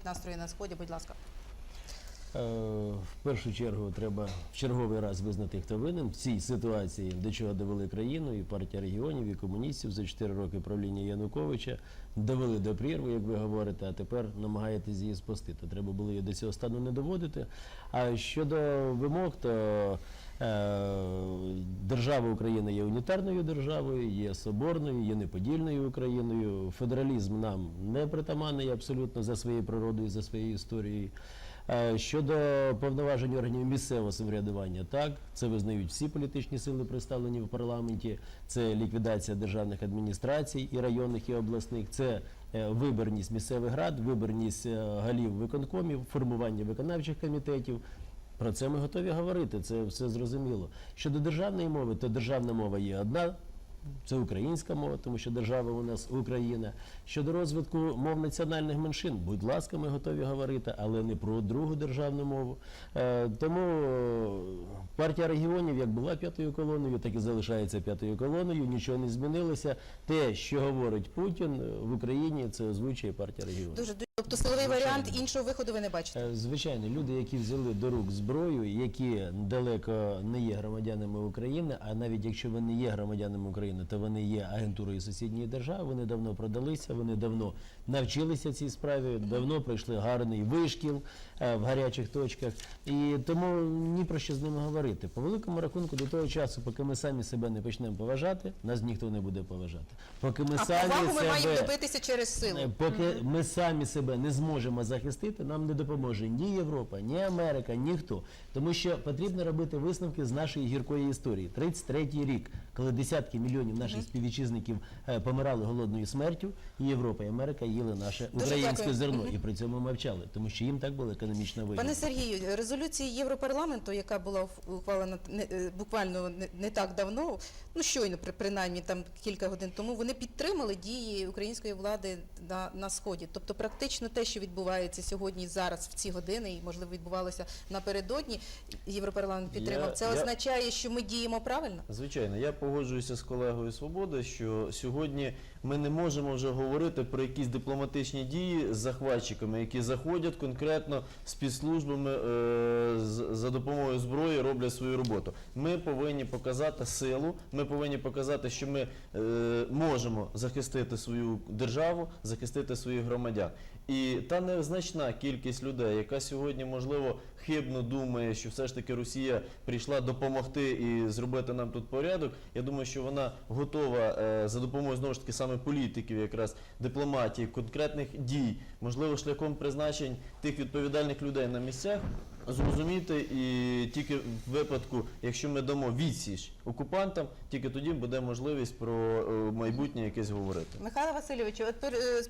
змінюють настрої на сході. Будь ласка. Е, В першу чергу треба в черговий раз визнати, хто винен в цій ситуації, до чого довели країну, і партія регіонів, і комуністів за 4 роки правління Януковича довели до прірви, як ви говорите, а тепер намагаєтесь її спасти. То треба було її до цього стану не доводити. А щодо вимог, то держава Україна є унітарною державою, є соборною, є неподільною Україною. Федералізм нам не притаманний абсолютно за своєю природою, за своєю історією. Е, Щодо повноважень органів місцевого самоврядування, так це визнають всі політичні сили, представлені в парламенті. Це ліквідація державних адміністрацій і районних і обласних. Це е, виборність місцевих рад, виборність е, голів виконкомів, формування виконавчих комітетів. Про це ми готові говорити. Це все зрозуміло. Щодо державної мови, то державна мова є одна. Це українська мова, тому що держава у нас Україна. Щодо розвитку мов національних меншин, будь ласка, ми готові говорити, але не про другу державну мову. Е, тому партія регіонів як була п'ятою колоною, так і залишається п'ятою колоною. Нічого не змінилося. Те, що говорить Путін е, в Україні, це озвучує партія регіонів. Тобто силовий варіант іншого виходу ви не бачите. Е, Звичайно, люди, які взяли до рук зброю, які далеко не є громадянами України, а навіть якщо вони є громадянами України, то вони є агентурою сусідньої держави, вони давно продалися, вони давно навчилися цій справі, давно пройшли гарний вишкіл е, в гарячих точках. І тому ні про що з ними говорити. По великому рахунку, до того часу, поки ми самі себе не почнемо поважати, нас ніхто не буде поважати. Поки ми А самі повагу ми маємо добитися через силу. Е, Поки ми самі себе не зможемо захистити, нам не допоможе ні Європа, ні Америка, ніхто. Тому що потрібно робити висновки з нашої гіркої історії. 33-й рік, коли десятки мільйонів наших співвітчизників е, помирали голодною смертю, і Європа і Америка їли наше українське зерно, і при цьому мовчали, тому що їм так була економічна вигода. Пане Сергію, резолюції Європарламенту, яка була ухвалена е, буквально не, так давно, ну щойно при- принаймні там кілька годин тому, вони підтримали дії української влади на, на сході. Тобто, практично те, що відбувається сьогодні, зараз в ці години, і можливо відбувалося напередодні, Європарламент підтримав. Це я- означає, що ми діємо правильно. Звичайно, я погоджуюся з колегою Свобода, що сьогодні ми не можемо вже говорити про якісь дипломатичні дії з захватчиками, які заходять конкретно спецслужбами е, за допомогою зброї роблять свою роботу. Ми повинні показати силу, ми повинні показати, що ми е, можемо захистити свою державу, захистити своїх громадян. І та незначна кількість людей, яка сьогодні, можливо, хибно думає, що все ж таки Росія прийшла допомогти і зробити нам тут порядок. Я думаю, що вона готова е, за допомогою знову ж таки саме політиків, якраз дипломатії, конкретних дій, можливо, шляхом призначень тих відповідальних людей на місцях. Зрозуміти і тільки в випадку, якщо ми дамо відсіч окупантам, тільки тоді буде можливість про е, майбутнє якесь говорити. Михайло Васильович, от е,